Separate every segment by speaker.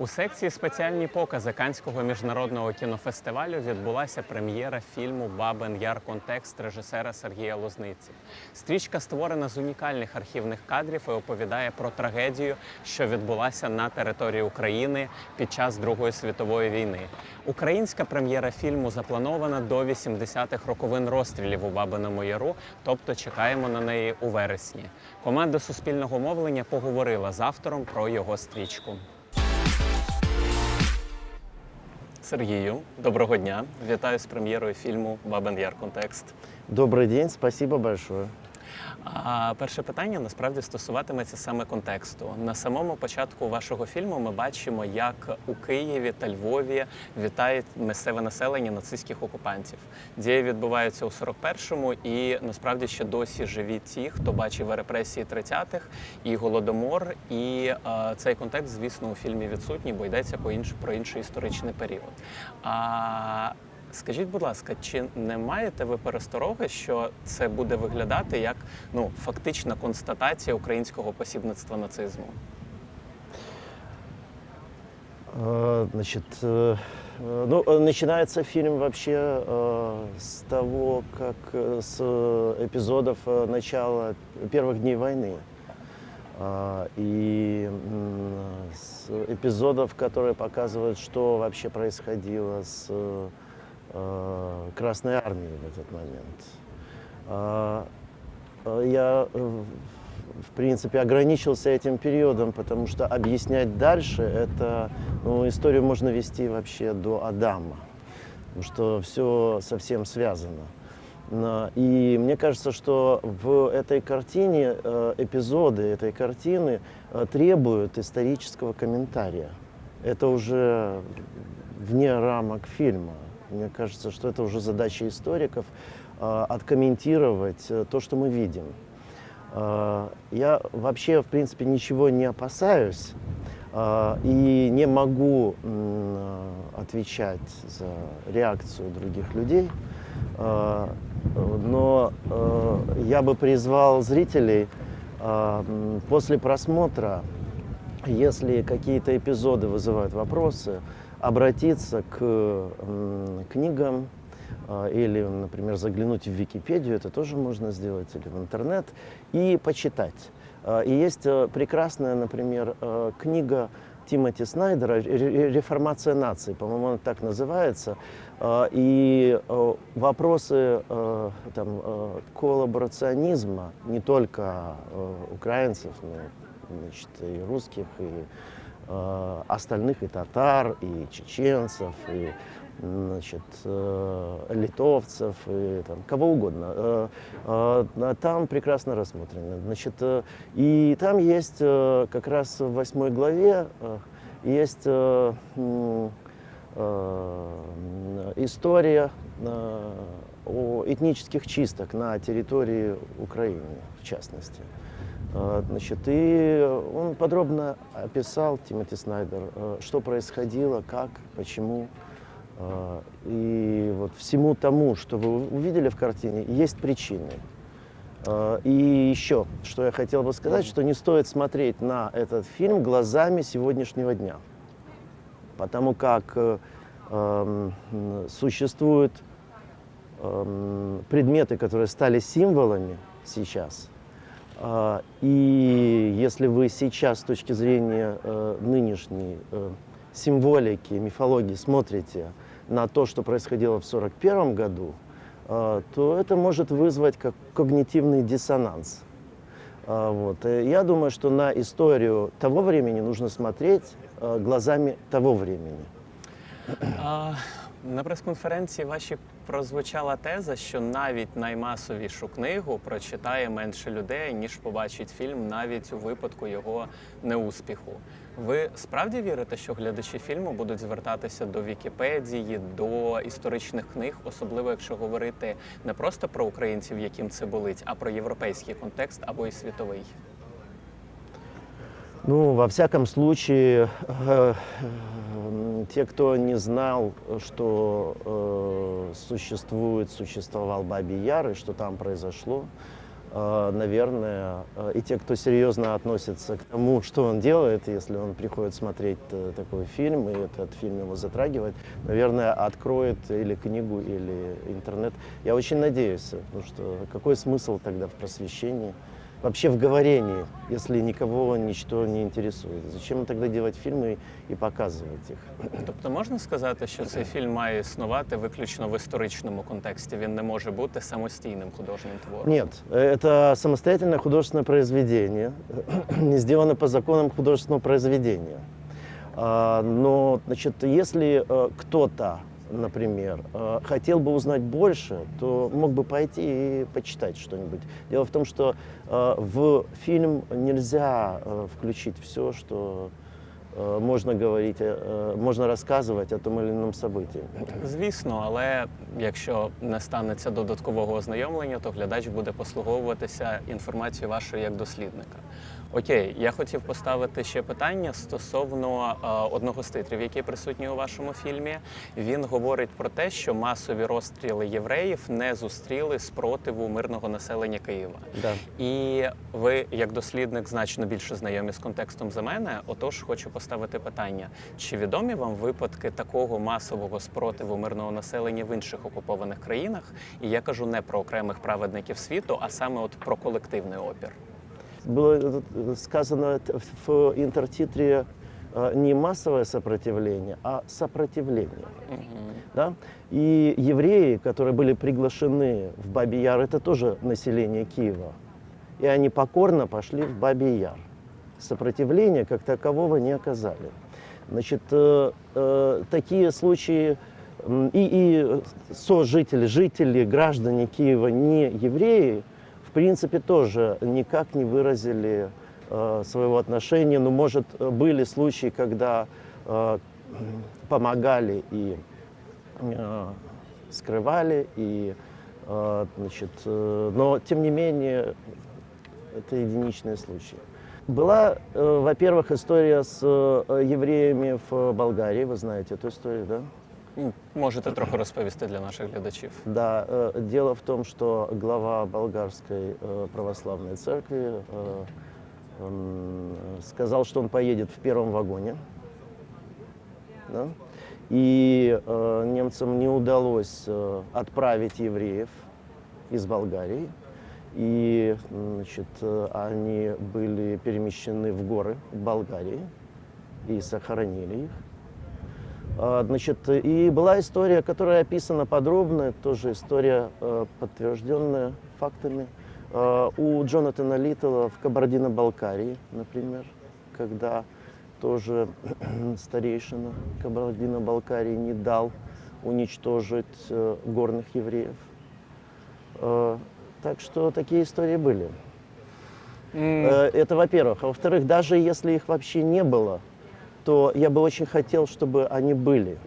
Speaker 1: У секції спеціальні покази Канського міжнародного кінофестивалю відбулася прем'єра фільму Бабин Яр контекст режисера Сергія Лозниці. Стрічка створена з унікальних архівних кадрів і оповідає про трагедію, що відбулася на території України під час Другої світової війни. Українська прем'єра фільму запланована до 80-х роковин розстрілів у Бабиному Яру, тобто чекаємо на неї у вересні. Команда суспільного мовлення поговорила з автором про його стрічку. Сергію, доброго дня. Вітаю з прем'єрою фільму Бабин Яр Контекст.
Speaker 2: Добрый день, спасибо большое.
Speaker 1: А перше питання насправді стосуватиметься саме контексту. На самому початку вашого фільму ми бачимо, як у Києві та Львові вітають місцеве населення нацистських окупантів. Дії відбуваються у 41-му, і насправді ще досі живі ті, хто бачив репресії 30-х і голодомор. І е, цей контекст, звісно, у фільмі відсутній, бо йдеться про інший історичний період. А Скажіть, будь ласка, чи не маєте ви перестороги, що це буде виглядати як ну фактична констатація українського посібництва нацизму?
Speaker 2: Э, Значит, э, э, ну, э, начинается фильм вообще э, с того, как э, с э, эпизодов э, начала первых дней войны. А, И м, с эпизодов, которые показывают, что вообще происходило с э, э, Красной Армией в этот момент. А, э, Я э, в принципе, ограничился этим периодом, потому что объяснять дальше, это, ну, историю можно вести вообще до Адама, потому что все совсем связано. Но- И мне кажется, что в этой картине э, эпизоды этой картины э, требуют исторического комментария. Это уже вне рамок фильма. Мне кажется, что это уже задача историков э, откомментировать э, то, что мы видим. Э, Я вообще, в принципе, ничего не опасаюсь и не могу отвечать за реакцию других людей. Но я бы призвал зрителей после просмотра, если какие-то эпизоды вызывают вопросы, обратиться к книгам, а, или, например, заглянуть в Википедию, это тоже можно сделать, или в интернет, и почитать. А, И есть э, прекрасная, например, э, книга Тимоти Снайдера «Ре- ре- «Реформация нации», по-моему, она так называется. А, И э, вопросы там, коллаборационизма не только украинцев, но значит, и русских, и э, остальных, и татар, и чеченцев, и значит, э, литовцев, и там, кого угодно. Э, Там прекрасно рассмотрено. Значит, и там есть как раз в восьмой главе есть история о этнических чисток на территории Украины, в частности. Э, Значит, и он подробно описал, Тимоти Снайдер, э, что происходило, как, почему. Э, И вот всему тому, что вы увидели в картине, есть причины. Э, И еще, что я хотел бы сказать, что не стоит смотреть на этот фильм глазами сегодняшнего дня. Потому как э, эм, существуют эм, предметы, которые стали символами сейчас. А, И если вы сейчас с точки зрения э, нынешней э, символики, мифологии смотрите на то, что происходило в 1941 году, э, то это может вызвать как когнитивный диссонанс. А, Вот. И Я думаю, что на историю того времени нужно смотреть э, глазами того времени.
Speaker 1: А, на прес-конференції вашій Прозвучала теза, що навіть наймасовішу книгу прочитає менше людей, ніж побачить фільм, навіть у випадку його неуспіху. Ви справді вірите, що глядачі фільму будуть звертатися до Вікіпедії, до історичних книг, особливо якщо говорити не просто про українців, яким це болить, а про європейський контекст або і світовий?
Speaker 2: Ну, во всяком случае, э, те, кто не знал, что э, существует, существовал Бабий Яр и что там произошло, э, наверное, э, и те, кто серьезно относится к тому, что он делает, если он приходит смотреть э, такой фильм, и этот фильм его затрагивает, наверное, откроет или книгу, или интернет. Я очень надеюсь, потому что какой смысл тогда в просвещении? Вообще в говорении, если никого ничто не интересует. Зачем тогда делать фильмы и показывать их?
Speaker 1: Тобто можна сказати, що цей фільм має існувати виключно в історичному контексті. Він не може бути самостійним художнім твором.
Speaker 2: Нет, это самостоятельное художественное произведение, не сделано по законам художественного произведения. А, Но, значит, если э, кто-то, например, э, хотел бы узнать больше, то мог бы пойти и почитать что-нибудь. Дело в том, что э, в фильм нельзя э, включить все, что э, можно говорить, э, можно рассказывать о том или ином событии.
Speaker 1: Звісно, але якщо не станеться додаткового ознайомлення, то глядач буде послуговуватися інформацією вашою як дослідника. Окей, я хотів поставити ще питання стосовно е, одного з титрів, який присутній у вашому фільмі. Він говорить про те, що масові розстріли євреїв не зустріли спротиву мирного населення Києва.
Speaker 2: Да.
Speaker 1: І ви, як дослідник, значно більше знайомі з контекстом за мене. Отож, хочу поставити питання: чи відомі вам випадки такого масового спротиву мирного населення в інших окупованих країнах? І я кажу не про окремих праведників світу, а саме от про колективний опір.
Speaker 2: Было э, сказано т- в интертитре э, не массовое сопротивление, а сопротивление. Да? И евреи, которые были приглашены в Бабий Яр, это тоже население Киева. И они покорно пошли в Бабий Яр. Сопротивления как такового не оказали. Значит, э, э, такие случаи и, и сожители, жители, граждане Киева, не евреи, принципе, тоже никак не выразили э, своего отношения. Но, может, э, были случаи, когда э, помогали и э, скрывали, и, значит, но, тем не менее, это единичные случаи. Была, во-первых, история с евреями в Болгарии, вы знаете эту историю, да?
Speaker 1: Можете трохи розповісти для наших глядачів.
Speaker 2: Да, э, дело в том, что глава болгарской э, православной церкви э, м, сказал, что он поедет в первом вагоне. Да? И э, немцам не удалось э, отправить евреев из Болгарии. И значит, они были перемещены в горы Болгарии и сохранили их. А, Значит, и была история, которая описана подробно, тоже история э, подтвержденная фактами. Э, У Джонатана Литтла в Кабардино-Балкарии, например, когда тоже старейшина Кабардино-Балкарии не дал уничтожить э, горных евреев. Э, Так что такие истории были. Э, Это во-первых. А во-вторых, даже если их вообще не было, то я бы очень хотел, чтобы они были.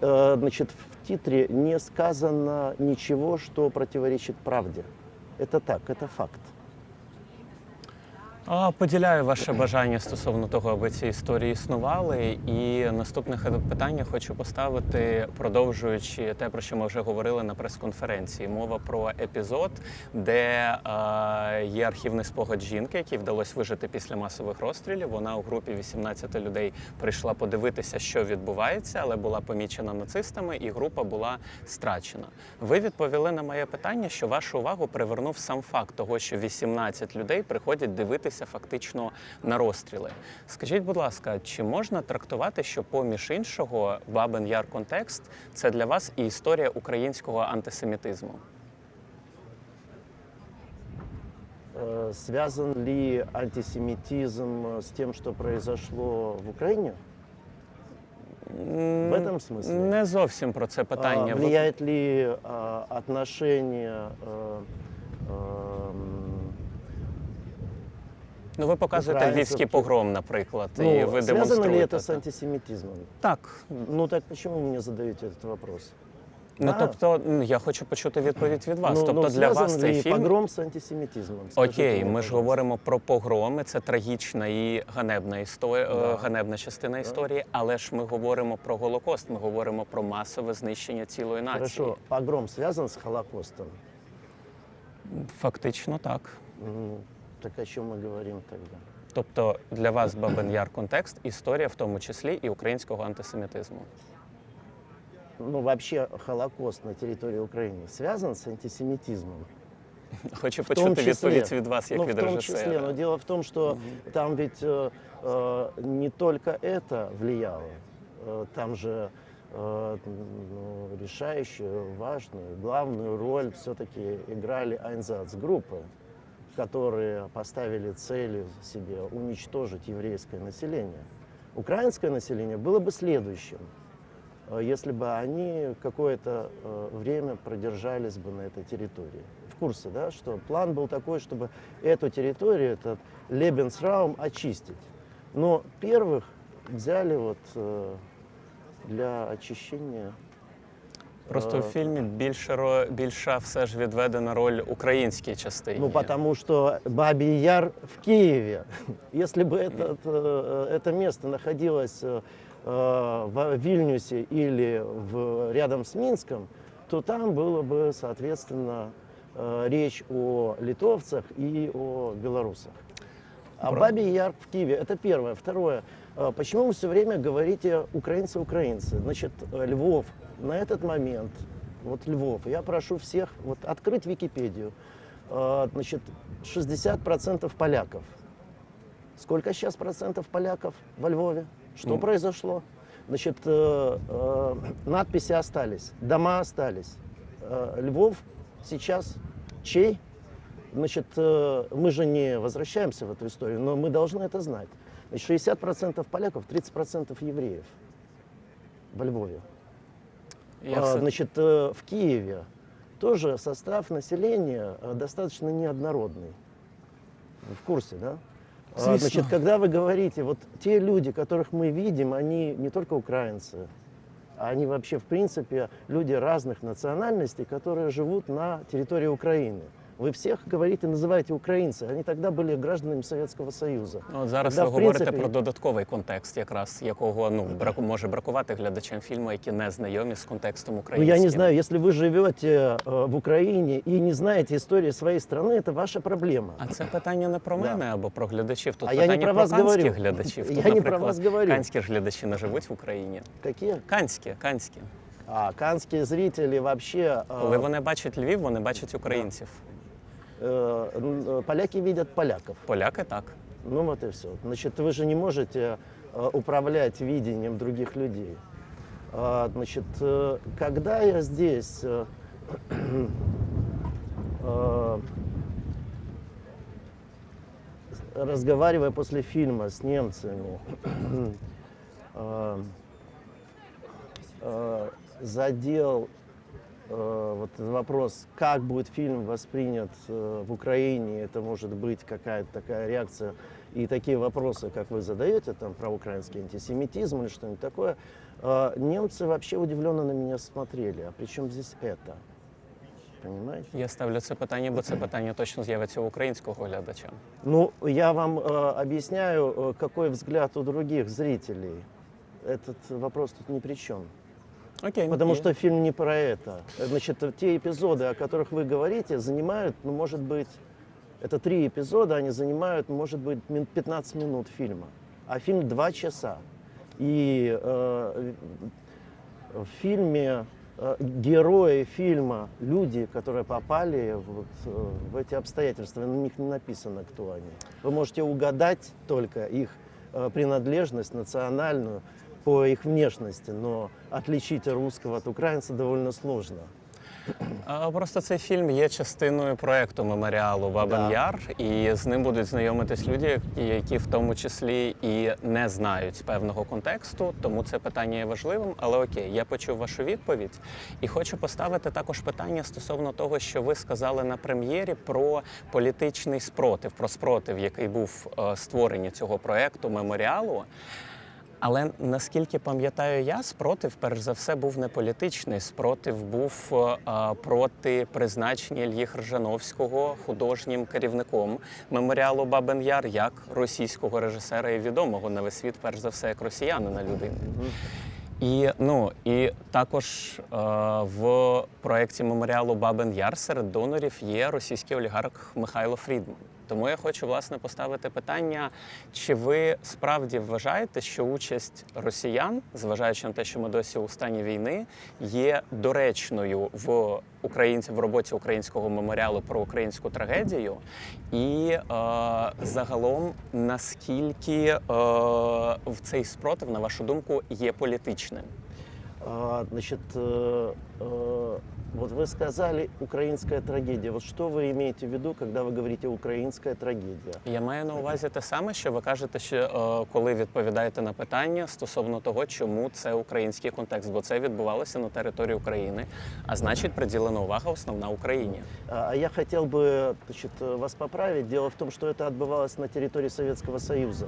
Speaker 2: Э, Значит, в титре не сказано ничего, что противоречит правде. Это так, это факт.
Speaker 1: Поділяю ваше бажання стосовно того, аби ці історії існували. І наступне питання хочу поставити, продовжуючи те, про що ми вже говорили на прес-конференції. Мова про епізод, де е, є архівний спогад жінки, якій вдалося вижити після масових розстрілів. Вона у групі 18 людей прийшла подивитися, що відбувається, але була помічена нацистами, і група була страчена. Ви відповіли на моє питання, що вашу увагу привернув сам факт того, що 18 людей приходять дивитися фактично на розстріли. Скажіть, будь ласка, чи можна трактувати, що поміж іншого Бабин Яр контекст це для вас і історія українського антисемітизму?
Speaker 2: Э, Связан ли антисемитизм э, с тем, что произошло в Украине? В этом смысле?
Speaker 1: Не зовсім про це питання.
Speaker 2: А,
Speaker 1: Ви-
Speaker 2: Влияет ли а, отношение э, эм,
Speaker 1: Ну, ви показуєте
Speaker 2: Українців
Speaker 1: львівський
Speaker 2: чи-
Speaker 1: погром, наприклад, і
Speaker 2: ну,
Speaker 1: ви
Speaker 2: связано ли
Speaker 1: демонструєте.
Speaker 2: это с
Speaker 1: це.
Speaker 2: антисемитизмом?
Speaker 1: Так.
Speaker 2: Ну так почему вы мне задаете этот вопрос?
Speaker 1: Ну
Speaker 2: Да.
Speaker 1: тобто, м, я хочу почути відповідь від вас.
Speaker 2: ну,
Speaker 1: тобто
Speaker 2: ну,
Speaker 1: для вас
Speaker 2: связан
Speaker 1: цей
Speaker 2: ли
Speaker 1: фільм
Speaker 2: погром с антисемитизмом? Скажите
Speaker 1: Окей,
Speaker 2: мне,
Speaker 1: ми ж
Speaker 2: пожалуйста.
Speaker 1: говоримо про погроми. Це трагічна і ганебна історія,
Speaker 2: Да.
Speaker 1: ганебна частина історії. Але ж ми говоримо про голокост. Ми говоримо про масове знищення цілої нації.
Speaker 2: Хорошо, погром связан с Холокостом?
Speaker 1: Фактично так.
Speaker 2: Ну, так о чем мы говорим тогда?
Speaker 1: Тобто для вас Бабин Яр контекст, історія, в тому числі і українського антисемітизму.
Speaker 2: Ну, вообще Холокост на территории Украины связан с антисемитизмом?
Speaker 1: Хочу
Speaker 2: В том
Speaker 1: почути
Speaker 2: числе.
Speaker 1: відповідь від вас, як
Speaker 2: ну,
Speaker 1: від
Speaker 2: в том
Speaker 1: режисера.
Speaker 2: числе, но дело в том, что там ведь э, э, не только это влияло, Э, там же э, ну, решающую, важную, главную роль все-таки играли Айнзац-группы, которые поставили целью себе уничтожить еврейское население. Украинское население было бы следующим, э, если бы они какое-то э, время продержались бы на этой территории. В курсе, да, что план был такой, чтобы эту территорию, этот Лебенсраум очистить. Но первых взяли вот э, для очищения.
Speaker 1: Просто
Speaker 2: Е,
Speaker 1: в фільмі більше ро- більша все ж відведена роль українській частині.
Speaker 2: Ну, потому что Бабий Яр в Киеве. Если бы этот, э, это место находилось э, э, в Вильнюсе или в, рядом с Минском, то там было бы, соответственно, э, речь о литовцах и о белорусах. А
Speaker 1: Бра-
Speaker 2: Бабий Яр в Киеве, это первое. Второе, э, почему вы все время говорите украинцы-украинцы? Значит, э, Львов на этот момент, вот Львов, я прошу всех вот открыть Википедию. Э, Значит, 60% поляков. Сколько сейчас процентов поляков во Львове? Что
Speaker 1: Ну.
Speaker 2: произошло? Значит, э, э, надписи остались, дома остались. Э, Львов сейчас чей? Значит, э, мы же не возвращаемся в эту историю, но мы должны это знать. Значит, 60% поляков, 30% евреев во Львове.
Speaker 1: Я
Speaker 2: А, Значит, э, в Киеве тоже состав населения э, достаточно неоднородный. В курсе, да? А,
Speaker 1: Звісно.
Speaker 2: Значит, когда вы говорите, вот те люди, которых мы видим, они не только украинцы, они вообще, в принципе, люди разных национальностей, которые живут на территории Украины. Вы всех говорите, называете украинцы. Они тогда были гражданами Советского Союза.
Speaker 1: Ну, от зараз
Speaker 2: Да,
Speaker 1: ви
Speaker 2: в
Speaker 1: говорите
Speaker 2: принципі-
Speaker 1: про додатковий контекст, якраз якого ну браку може бракувати глядачам фільму, які не знайомі з контекстом
Speaker 2: Ну,
Speaker 1: українським.
Speaker 2: я не знаю, если вы живете э, в Украине и не знаете истории своей страны, это ваша проблема.
Speaker 1: А це питання не про
Speaker 2: Да.
Speaker 1: мене або про глядачів. Тут
Speaker 2: А я не
Speaker 1: питання
Speaker 2: про вас
Speaker 1: канських
Speaker 2: говорю.
Speaker 1: глядачів. Тут,
Speaker 2: Я не про
Speaker 1: наприклад,
Speaker 2: вас говорю.
Speaker 1: Канські ж глядачі не живуть в Україні.
Speaker 2: Какие?
Speaker 1: Канські, канські.
Speaker 2: А, канские зрители вообще... э,
Speaker 1: Коли вони бачать Львів, вони бачать українців.
Speaker 2: э, н- э, Поляки видят поляков.
Speaker 1: Поляки так.
Speaker 2: Ну вот и все. Значит, вы же не можете э, управлять видением других людей. А, Значит, э, когда я здесь э, э, разговаривая после фильма с немцами, э, э, задел э, вот этот вопрос, как будет фильм воспринят э, в Украине, это может быть какая-то такая реакция, и такие вопросы, как вы задаете, там, про украинский антисемитизм или что-нибудь такое, э, немцы вообще удивленно на меня смотрели, а при чем здесь это? Понимаете?
Speaker 1: Я ставлю це питання, бо це питання точно з'явиться у українського глядача.
Speaker 2: Ну, я вам э, объясняю, э, какой взгляд у других зрителей. Этот вопрос тут ни при чем.
Speaker 1: Окей.
Speaker 2: Потому
Speaker 1: є.
Speaker 2: что фильм не про это. Значит, те эпизоды, о которых вы говорите, занимают, ну, может быть, это три эпизода, они занимают, может быть, мин- 15 минут фильма. А фильм два часа. И э, в фильме э, герои фильма, люди, которые попали вот, э, в эти обстоятельства, на них не написано, кто они. Вы можете угадать только их э, принадлежность национальную по их внешности, но отличить русского от украинца довольно сложно.
Speaker 1: А, Просто цей фільм є частиною проекту меморіалу Бабин
Speaker 2: Да.
Speaker 1: Яр, і з ним будуть знайомитись люди, які в тому числі і не знають певного контексту. Тому це питання є важливим. Але окей, я почув вашу відповідь і хочу поставити також питання стосовно того, що ви сказали на прем'єрі про політичний спротив, про спротив, який був е, створенні цього проекту меморіалу. Але наскільки пам'ятаю я, спротив, перш за все, був не політичний. Спротив був е, проти призначення Ільї Хржановського художнім керівником меморіалу Бабин Яр як російського режисера і відомого на весь світ, перш за все, як росіянина людини. І ну і також е, в проєкті меморіалу Бабин Яр серед донорів є російський олігарх Михайло Фрідман. Тому я хочу власне поставити питання: чи ви справді вважаєте, що участь росіян, зважаючи на те, що ми досі у стані війни, є доречною в українці в роботі українського меморіалу про українську трагедію, і е, загалом наскільки е, в цей спротив, на вашу думку, є політичним?
Speaker 2: А, Значит, э, э, вот вы сказали украинская трагедия. Вот что вы имеете в виду, когда вы говорите украинская трагедия?
Speaker 1: Я маю на увазі те саме, що ви кажете, що е, коли відповідаєте на питання стосовно того, чому це український контекст, бо це відбувалося на території України, а значить, приділена увага основна Україні.
Speaker 2: А а я хотел бы значит, э, вас поправить. Дело в том, что это отбывалось на территории Советского Союза.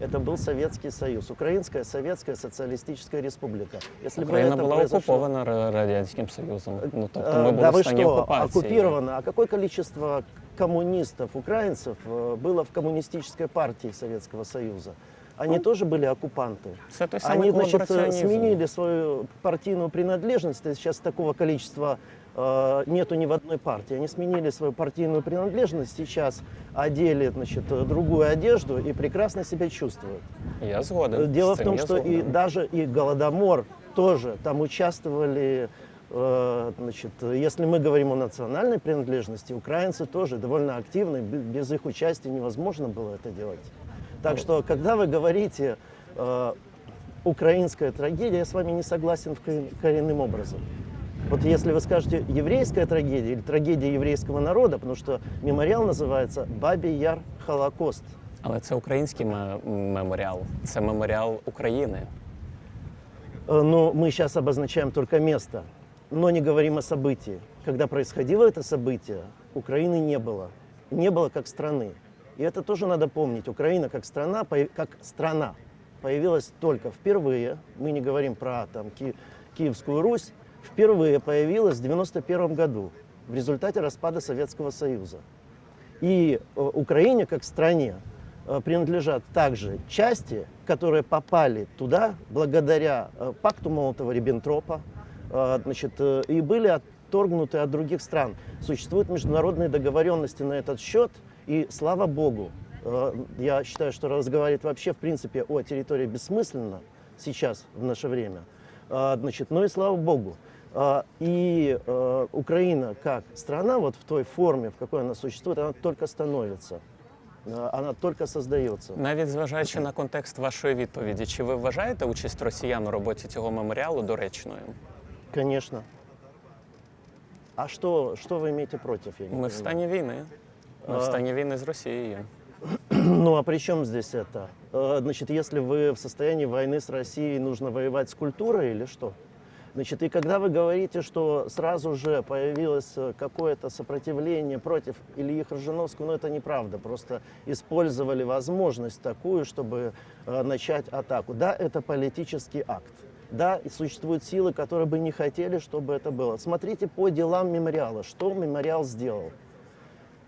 Speaker 2: Это был Советский Союз, Украинская Советская Социалистическая Республика. Если бы
Speaker 1: Україна
Speaker 2: это
Speaker 1: була
Speaker 2: произошло-
Speaker 1: окупована Ра- радянським союзом. Ну тобто
Speaker 2: Э,
Speaker 1: ми
Speaker 2: да
Speaker 1: були в
Speaker 2: вы
Speaker 1: стані
Speaker 2: что,
Speaker 1: окупації.
Speaker 2: оккупировано? А какое количество коммунистов, украинцев э, было в коммунистической партии Советского Союза? Они
Speaker 1: Ну,
Speaker 2: тоже были оккупанты.
Speaker 1: Це той самий
Speaker 2: Они, значит, э,
Speaker 1: колабораціонізм.
Speaker 2: сменили свою партийную принадлежность. И Сейчас такого количества э, нету ни в одной партии. Они сменили свою партийную принадлежность, сейчас одели значит, э, другую одежду и прекрасно себя чувствуют.
Speaker 1: Я згоден.
Speaker 2: Э, Дело
Speaker 1: з
Speaker 2: в
Speaker 1: цим
Speaker 2: том,
Speaker 1: я
Speaker 2: что и
Speaker 1: згоден.
Speaker 2: даже и Голодомор тоже там участвовали, э, значит, если мы говорим о национальной принадлежности, украинцы тоже довольно активны, бе- без их участия невозможно было это делать. Так что, когда вы говорите э, украинская трагедия, я с вами не согласен в корен- коренным образом. Вот если вы скажете еврейская трагедия или трагедия еврейского народа, потому что мемориал называется Бабий Яр Холокост.
Speaker 1: Але це український ме- меморіал, це меморіал України.
Speaker 2: Э, Но мы сейчас обозначаем только место, но не говорим о событии. Когда происходило это событие, Украины не было. Не было как страны. И это тоже надо помнить. Украина как страна, как страна появилась только впервые, мы не говорим про там, Ки- Киевскую Русь, впервые появилась в 91 году в результате распада Советского Союза. И э, Украине как стране э, принадлежат также части, которые попали туда благодаря э, пакту Молотова-Риббентропа, значит, э, и были отторгнуты от других стран. Существуют международные договоренности на этот счет, и слава богу, э, я считаю, что разговаривать вообще в принципе о территории бессмысленно сейчас, в наше время. А, Значит, ну и слава богу. А, И э, Украина как страна, вот в той форме, в какой она существует, она только становится, А, она только создается.
Speaker 1: Навіть зважаючи на контекст вашої відповіді, чи ви вважаєте участь росіян у роботі цього меморіалу доречною?
Speaker 2: Конечно. А что, что вы имеете против? Я не
Speaker 1: Ми в
Speaker 2: понимаю.
Speaker 1: стані війни. Ми в
Speaker 2: А.
Speaker 1: стані війни з Росією.
Speaker 2: Ну а при чем здесь это? Э, Значит, если вы в состоянии войны с Россией, нужно воевать с культурой или что? Значит, и когда вы говорите, что сразу же появилось э, какое-то сопротивление против Ильи Хржановского, ну это неправда. Просто использовали возможность такую, чтобы э, начать атаку. Да, это политический акт. Да, и существуют силы, которые бы не хотели, чтобы это было. Смотрите по делам мемориала. Что мемориал сделал?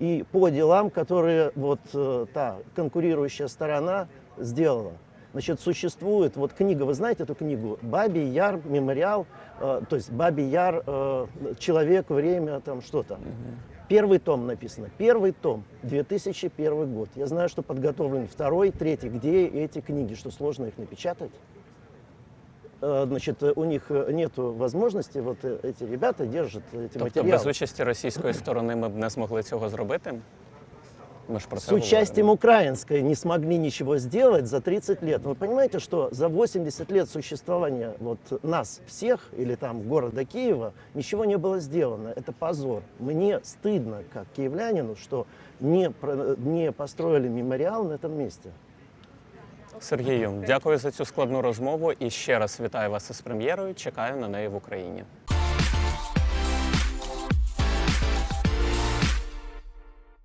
Speaker 2: и по делам, которые вот э, та конкурирующая сторона сделала. Значит, существует вот книга, вы знаете эту книгу? Бабий Яр, мемориал, э, то есть Бабий Яр, э, человек, время, там что-то. Первый том написано. Первый том, 2001 год. Я знаю, что подготовлен второй, третий. Где эти книги? Что сложно их напечатать? Э, Значит, э, у них нет возможности, вот э, эти ребята держат эти
Speaker 1: Тобто
Speaker 2: материалы.
Speaker 1: без участі російської сторони ми б не змогли цього зробити? Ми ж про
Speaker 2: С
Speaker 1: це
Speaker 2: участием
Speaker 1: говоримо.
Speaker 2: украинской не смогли ничего сделать за 30 лет. Вы понимаете, что за 80 лет существования вот нас всех или там города Киева ничего не было сделано. Это позор. Мне стыдно, как киевлянину, что не, про- не построили мемориал на этом месте.
Speaker 1: Сергію, дякую за цю складну розмову і ще раз вітаю вас із прем'єрою. Чекаю на неї в Україні.